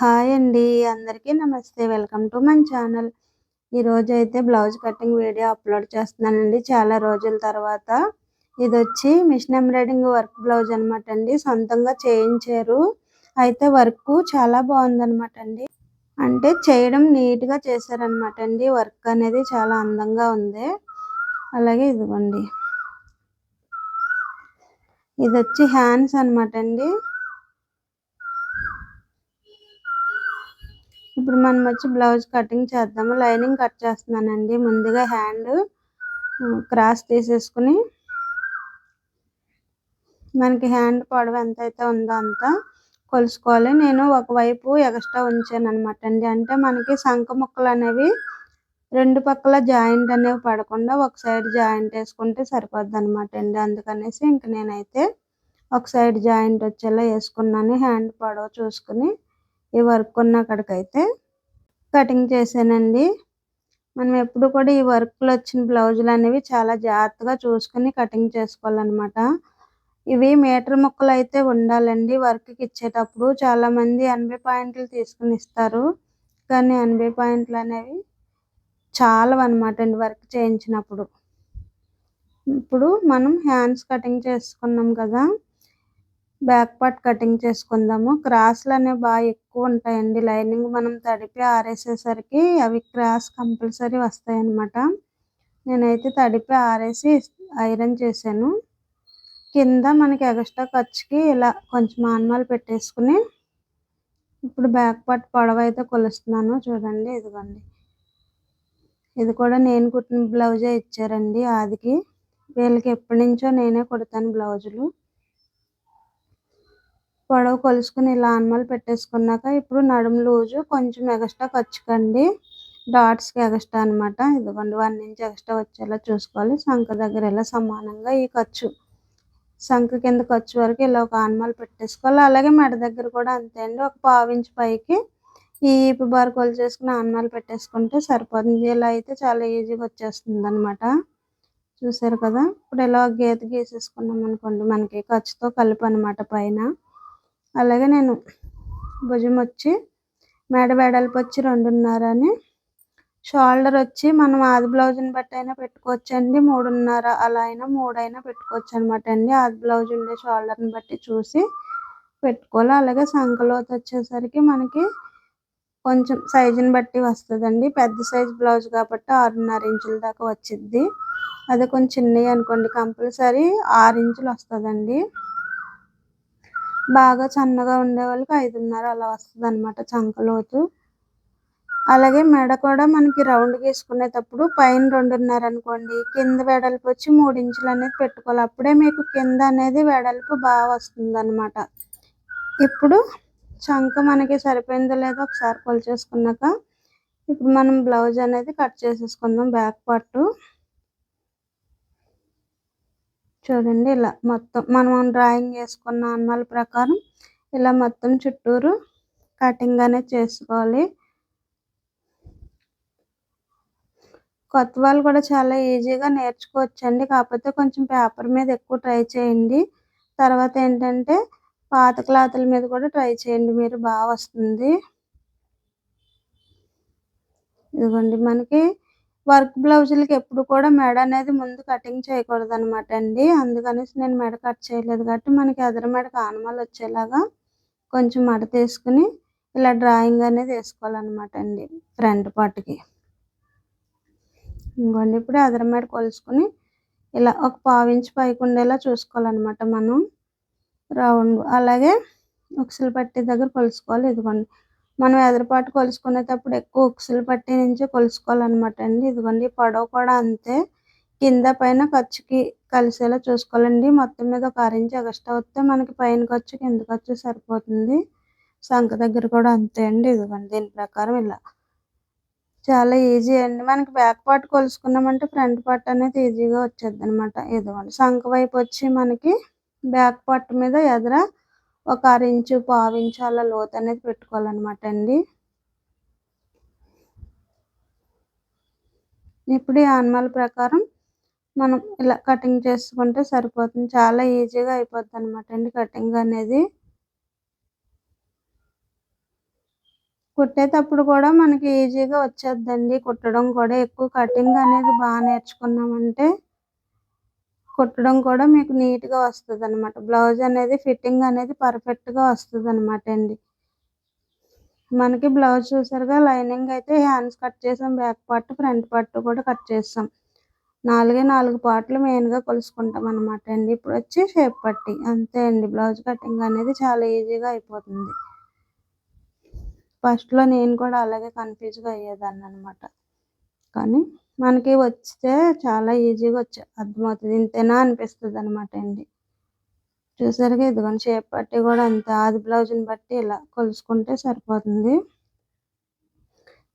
Hi అండి. అందరికీ నమస్తే. వెల్కమ్ టు మన ఛానల్. ఈరోజు అయితే బ్లౌజ్ కటింగ్ వీడియో అప్లోడ్ చేస్తున్నానండి. చాలా రోజుల తర్వాత. ఇది వచ్చి మిషన్ ఎంబ్రాయిడింగ్ వర్క్ బ్లౌజ్ అనమాట అండి. సొంతంగా చేయించారు. అయితే వర్క్ చాలా బాగుందనమాట అండి. అంటే చేయడం నీట్గా చేశారనమాట అండి. వర్క్ అనేది చాలా అందంగా ఉంది. అలాగే ఇదిగోండి. ఇది వచ్చి హ్యాండ్స్ అనమాట అండి. ఇప్పుడు మనం వచ్చి బ్లౌజ్ కటింగ్ చేద్దాము. లైనింగ్ కట్ చేస్తున్నానండి. ముందుగా హ్యాండ్ క్రాస్ తీసేసుకుని మనకి హ్యాండ్ పొడవు ఎంత అయితే ఉందో అంత కొలుసుకోవాలి. నేను ఒకవైపు ఎక్స్ట్రా ఉంచాను అనమాట అండి. అంటే మనకి శంఖ ముక్కలు అనేవి రెండు పక్కల జాయింట్ అనేవి పడకుండా ఒక సైడ్ జాయింట్ వేసుకుంటే సరిపోద్ది అనమాట అండి. అందుకనేసి ఇంక నేనైతే ఒక సైడ్ జాయింట్ వచ్చేలా వేసుకున్నాను. హ్యాండ్ పొడవు చూసుకుని ఈ వర్క్ ఉన్న అక్కడికైతే కటింగ్ చేశానండి. మనం ఎప్పుడు కూడా ఈ వర్క్లో వచ్చిన బ్లౌజులు అనేవి చాలా జాగ్రత్తగా చూసుకుని కటింగ్ చేసుకోవాలన్నమాట. ఇవి మీటర్ ముక్కలు అయితే ఉండాలండి. వర్క్కి ఇచ్చేటప్పుడు చాలామంది ఎనభై పాయింట్లు తీసుకుని ఇస్తారు. కానీ ఎనభై పాయింట్లు అనేవి చాలా అనమాట అండి వర్క్ చేయించినప్పుడు. ఇప్పుడు మనం హ్యాండ్స్ కటింగ్ చేసుకున్నాం కదా. బ్యాక్ పార్ట్ కటింగ్ చేసుకుందాము. క్రాస్లు అనేవి బాగా ఎక్కువ ఉంటాయండి. లైనింగ్ మనం తడిపి ఆరేసేసరికి అవి క్రాస్ కంపల్సరీ వస్తాయి అన్నమాట నేనైతే తడిపి ఆరేసి ఐరన్ చేశాను. కింద మనకి ఎగస్ట్రా ఖర్చుకి ఇలా కొంచెం ఆన్మాలు పెట్టేసుకుని ఇప్పుడు బ్యాక్ పార్ట్ పొడవ అయితే కొలుస్తున్నాను. చూడండి ఇదిగోండి. ఇది కూడా నేను కుట్టిన బ్లౌజే ఇచ్చారండి ఆదికి. వీళ్ళకి ఎప్పటి నుంచో నేనే కుడతాను బ్లౌజులు. పొడవు కొలుసుకుని ఇలా అన్మలు పెట్టేసుకున్నాక ఇప్పుడు నడుము లూజు కొంచెం ఎగస్ట్రా ఖర్చుకండి డాట్స్కి ఎగస్ట్రా అనమాట ఇదిగోండి వన్ ఇంచ్ ఎక్స్ట్రా వచ్చేలా చూసుకోవాలి. సంఖ దగ్గర ఇలా సమానంగా ఈ ఖర్చు సంఖ కింద ఖర్చు వరకు ఇలా ఒక ఆన్మాలు పెట్టేసుకోవాలి. అలాగే మెడ దగ్గర కూడా అంతే అండి. ఒక పావు ఇంచ్ పైకి ఈ ఈపు బార్ కొలు చేసుకుని పెట్టేసుకుంటే సరిపోతుంది. ఇలా అయితే చాలా ఈజీగా వచ్చేస్తుంది అనమాట చూసారు కదా? ఇప్పుడు ఇలా గీత గీసేసుకున్నాం అనుకోండి మనకి ఖర్చుతో కలిపి అనమాట పైన. అలాగే నేను భుజం వచ్చి మెడ వెడల్పు వచ్చి రెండున్నర అని షోల్డర్ వచ్చి మనం ఆది బ్లౌజ్ని బట్టి అయినా పెట్టుకోవచ్చు అండి మూడున్నర అలా అయినా మూడైనా పెట్టుకోవచ్చు అనమాట అండి. ఆది బ్లౌజ్ ఉండే షోల్డర్ని బట్టి చూసి పెట్టుకోవాలి. అలాగే సంకలోత వచ్చేసరికి మనకి కొంచెం సైజుని బట్టి వస్తుందండి. పెద్ద సైజ్ బ్లౌజ్ కాబట్టి ఆరున్నర ఇంచుల దాకా వచ్చిద్ది. అదే కొంచెం చిన్నవి అనుకోండి. కంపల్సరీ ఆరు ఇంచులు వస్తుందండి. బాగా సన్నగా ఉండే వాళ్ళకి ఐదున్నర అలా వస్తుంది అనమాట చంకలోతు అలాగే మెడ కూడా మనకి రౌండ్ గీసుకునేటప్పుడు పైన రెండున్నర అనుకోండి. కింద వెడల్పు వచ్చి మూడు ఇంచులు అనేది పెట్టుకోవాలి. అప్పుడే మీకు కింద అనేది వెడల్పు బాగా వస్తుంది అనమాట ఇప్పుడు చంక మనకి సరిపోయిందో లేదో ఒకసారి కొలిచేసుకున్నాక ఇప్పుడు మనం బ్లౌజ్ అనేది కట్ చేసేసుకుందాం బ్యాక్ పార్ట్ చూడండి ఇలా మొత్తం మనం డ్రాయింగ్ వేసుకున్న అన్నమాల ప్రకారం ఇలా మొత్తం చుట్టూరు కటింగ్ అనేది చేసుకోవాలి. కొత్త వాళ్ళు కూడా చాలా ఈజీగా నేర్చుకోవచ్చండి. కాకపోతే కొంచెం పేపర్ మీద ఎక్కువ ట్రై చేయండి. తర్వాత ఏంటంటే పాత క్లాతుల మీద కూడా ట్రై చేయండి. మీరు బాగా వస్తుంది. ఇదిగోండి మనకి వర్క్ బ్లౌజులకి ఎప్పుడు కూడా మెడ అనేది ముందు కటింగ్ చేయకూడదు అనమాట అండి. అందుకనేసి నేను మెడ కట్ చేయలేదు కాబట్టి మనకి ఎదర మెడకి ఆనమాలు వచ్చేలాగా కొంచెం మడ తీసుకుని ఇలా డ్రాయింగ్ అనేది వేసుకోవాలన్నమాట అండి ఫ్రంట్ పార్ట్కి. ఇంకోండి ఇప్పుడు ఎదర మెడ కొలుసుకుని ఇలా ఒక పావు ఇంచు పైకి ఉండేలా చూసుకోవాలన్నమాట మనం. రౌండ్ అలాగే ఉక్సులు పట్టి దగ్గర కొలుసుకోవాలి. ఇదిగోండి మనం ఎదురుపాటు కొలుసుకునేటప్పుడు ఎక్కువ ఉక్సులు పట్టి నుంచి కొలుసుకోవాలన్నమాట అండి. ఇదిగోండి పొడవు కూడా అంతే. కింద పైన ఖర్చుకి కలిసేలా చూసుకోవాలండి. మొత్తం మీద ఒక అరించి ఎగస్ట్రా వస్తే మనకి పైన ఖర్చు కింద ఖర్చు సరిపోతుంది. సంఖ దగ్గర కూడా అంతే అండి. ఇదిగోండి దీని ప్రకారం ఇలా. చాలా ఈజీ అండి. మనకి బ్యాక్ పార్ట్ కొలుసుకున్నామంటే ఫ్రంట్ పార్ట్ అనేది ఈజీగా వచ్చేది అనమాట ఇదిగోండి సంఖ వైపు వచ్చి మనకి బ్యాక్ పార్ట్ మీద ఎదుర ఒక అరించు పావించు అలా లోతు అనేది పెట్టుకోవాలన్నమాట అండి. ఇప్పుడు ఈ ఆన్మాల ప్రకారం మనం ఇలా కటింగ్ చేసుకుంటే సరిపోతుంది. చాలా ఈజీగా అయిపోద్ది అనమాట అండి కటింగ్ అనేది. కుట్టేటప్పుడు కూడా మనకి ఈజీగా వచ్చేద్దండి. కుట్టడం కూడా ఎక్కువ కటింగ్ అనేది బాగా నేర్చుకున్నామంటే కుట్టడం కూడా మీకు నీట్గా వస్తుంది అనమాట బ్లౌజ్ అనేది ఫిట్టింగ్ అనేది పర్ఫెక్ట్గా వస్తుంది అనమాట అండి. మనకి బ్లౌజ్ చూసారుగా లైనింగ్ అయితే హ్యాండ్స్ కట్ చేసాం బ్యాక్ పార్ట్ ఫ్రంట్ పార్ట్ కూడా కట్ చేస్తాం నాలుగే నాలుగు పార్ట్లు మెయిన్గా కొలుసుకుంటాం అనమాట అండి. ఇప్పుడు వచ్చి షేప్ పట్టి అంతే అండి. బ్లౌజ్ కటింగ్ అనేది చాలా ఈజీగా అయిపోతుంది. ఫస్ట్లో నేను కూడా అలాగే కన్ఫ్యూజ్గా అయ్యేదాన్ని అనమాట కానీ మనకి వస్తే చాలా ఈజీగా వచ్చే అర్థమవుతుంది. ఇంతేనా అనిపిస్తుంది అనమాట అండి. చూసారుగా ఇదిగోండి షేప్ పట్టి కూడా అంతే. ఆది బ్లౌజ్ని బట్టి ఇలా కొలుసుకుంటే సరిపోతుంది.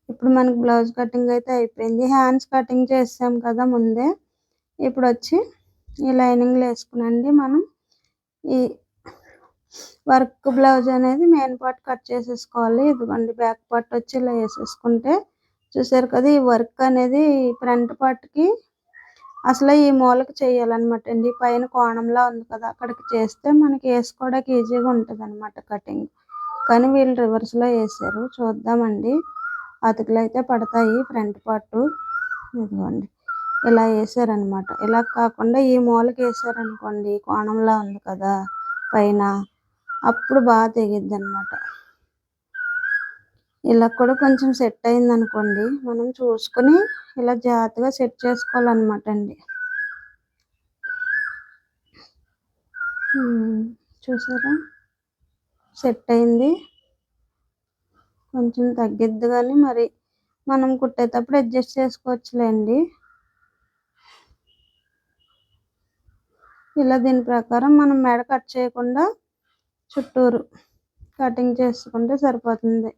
ఇప్పుడు మనకి బ్లౌజ్ కటింగ్ అయితే అయిపోయింది. హ్యాండ్స్ కటింగ్ చేసాం కదా ముందే. ఇప్పుడు వచ్చి ఈ లైనింగ్లు వేసుకునండి మనం. ఈ వర్క్ బ్లౌజ్ అనేది మెయిన్ పార్ట్ కట్ చేసేసుకోవాలి. ఇదిగోండి బ్యాక్ పార్ట్ వచ్చి ఇలా వేసేసుకుంటే చూసారు కదా ఈ వర్క్ అనేది ఫ్రంట్ పార్ట్కి అసలు ఈ మూలకి చేయాలన్నమాట అండి. పైన కోణంలా ఉంది కదా అక్కడికి చేస్తే మనకి వేసుకోవడానికి ఈజీగా ఉంటుంది అనమాట కటింగ్. కానీ వీళ్ళు రివర్స్లో వేసారు చూద్దామండి. అతుకులు అయితే పడతాయి ఫ్రంట్ పార్ట్. ఇదిగోండి. ఇలా వేసారనమాట ఇలా కాకుండా ఈ మూలకి వేసారనుకోండి కోణంలా ఉంది కదా పైన అప్పుడు బాగా తెగిద్ది అనమాట ఇలా కూడా కొంచెం సెట్ అయింది అనుకోండి మనం చూసుకుని ఇలా జాగ్రత్తగా సెట్ చేసుకోవాలన్నమాట అండి. చూసారా? సెట్ అయింది. కొంచెం తగ్గిద్ది కానీ మరి మనం కుట్టేటప్పుడు అడ్జస్ట్ చేసుకోవచ్చులేండి. ఇలా దీని ప్రకారం మనం మెడ కట్ చేయకుండా చుట్టూరు కటింగ్ చేసుకుంటే సరిపోతుంది.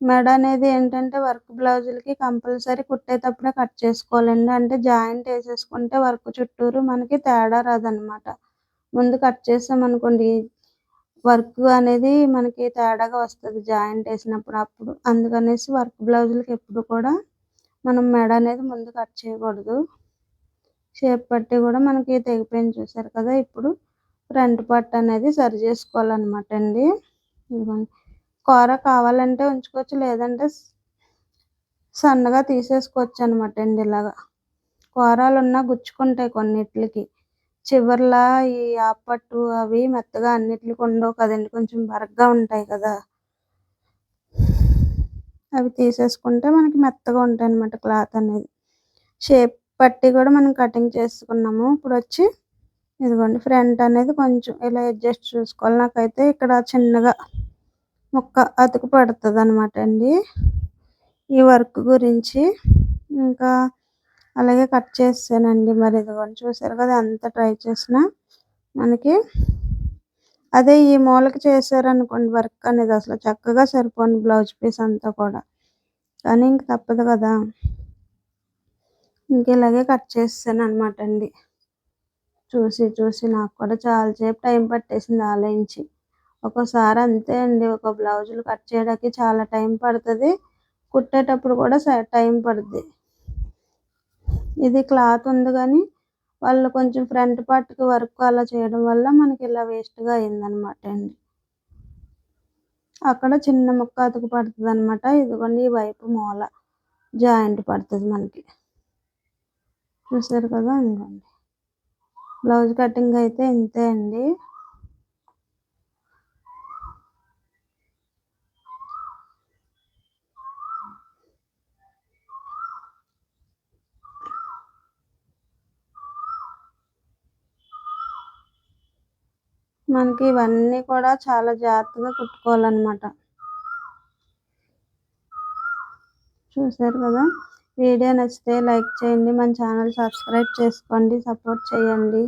మెడ అనేది ఏంటంటే వర్క్ బ్లౌజులకి కంపల్సరీ కుట్టేటప్పుడే కట్ చేసుకోవాలండి. అంటే జాయింట్ వేసేసుకుంటే వర్క్ చుట్టూరు మనకి తేడా రాదనమాట. ముందు కట్ చేసామనుకోండి వర్క్ అనేది మనకి తేడాగా వస్తుంది జాయింట్ వేసినప్పుడు అప్పుడు. అందుకనేసి వర్క్ బ్లౌజులకి ఎప్పుడు కూడా మనం మెడ అనేది ముందు కట్ చేయకూడదు. షేప్ పట్టి కూడా మనకి తెగిపోయింది చూసారు కదా ఇప్పుడు ఫ్రంట్ పట్టు అనేది సరి చేసుకోవాలన్నమాట అండి. ఇదిగోండి. కూర కావాలంటే ఉంచుకోవచ్చు లేదంటే సన్నగా తీసేసుకోవచ్చు అనమాట అండి ఇలాగా. కూరలు ఉన్నా గుచ్చుకుంటాయి కొన్నిట్లకి. చివర్లా ఈ ఆపట్టు అవి మెత్తగా అన్నిటికి ఉండవు కదండి కొంచెం బరగ్గా ఉంటాయి కదా. అవి తీసేసుకుంటే మనకి మెత్తగా ఉంటాయి అనమాట క్లాత్ అనేది. షేప్ పట్టి కూడా మనం కటింగ్ చేసుకున్నాము. ఇప్పుడు వచ్చి ఇదిగోండి ఫ్రంట్ అనేది కొంచెం ఇలా అడ్జస్ట్ చూసుకోవాలి. నాకైతే ఇక్కడ చిన్నగా ముక్క అతుకు పడుతుంది అనమాట అండి. ఈ వర్క్ గురించి ఇంకా అలాగే కట్ చేసానండి మరి ఇదిగోండి చూసారు కదా ఎంత ట్రై చేసినా మనకి అదే ఈ మూలకి చేశారనుకోండి వర్క్ అనేది అసలు చక్కగా సరిపోను బ్లౌజ్ పీస్ అంతా కూడా. కానీ ఇంక తప్పదు కదా. ఇంక ఇలాగే కట్ చేస్తాను అనమాట అండి. చూసి చూసి నాకు కూడా చాలాసేపు టైం పట్టేసింది ఆలోచించి. ఒక్కోసారి అంతే అండి ఒక బ్లౌజులు కట్ చేయడానికి చాలా టైం పడుతుంది. కుట్టేటప్పుడు కూడా టైం పడుద్ది. ఇది క్లాత్ ఉంది కానీ వాళ్ళు కొంచెం ఫ్రంట్ పార్ట్కి వర్క్ అలా చేయడం వల్ల మనకి ఇలా వేస్ట్గా అయిందనమాట అండి. అక్కడ చిన్న ముక్క అతుకు పడుతుంది అనమాట ఇదిగోండి ఈ వైపు మూల జాయింట్ పడుతుంది మనకి. చూసారు కదా ఇంకోండి బ్లౌజ్ కటింగ్ అయితే ఇంతే అండి. మనకి ఇవన్నీ కూడా చాలా జాగ్రత్తగా కుట్టుకోవాలన్నమాట. చూసారు కదా? వీడియో నచ్చితే లైక్ చేయండి మన ఛానల్ సబ్స్క్రైబ్ చేసుకోండి సపోర్ట్ చేయండి.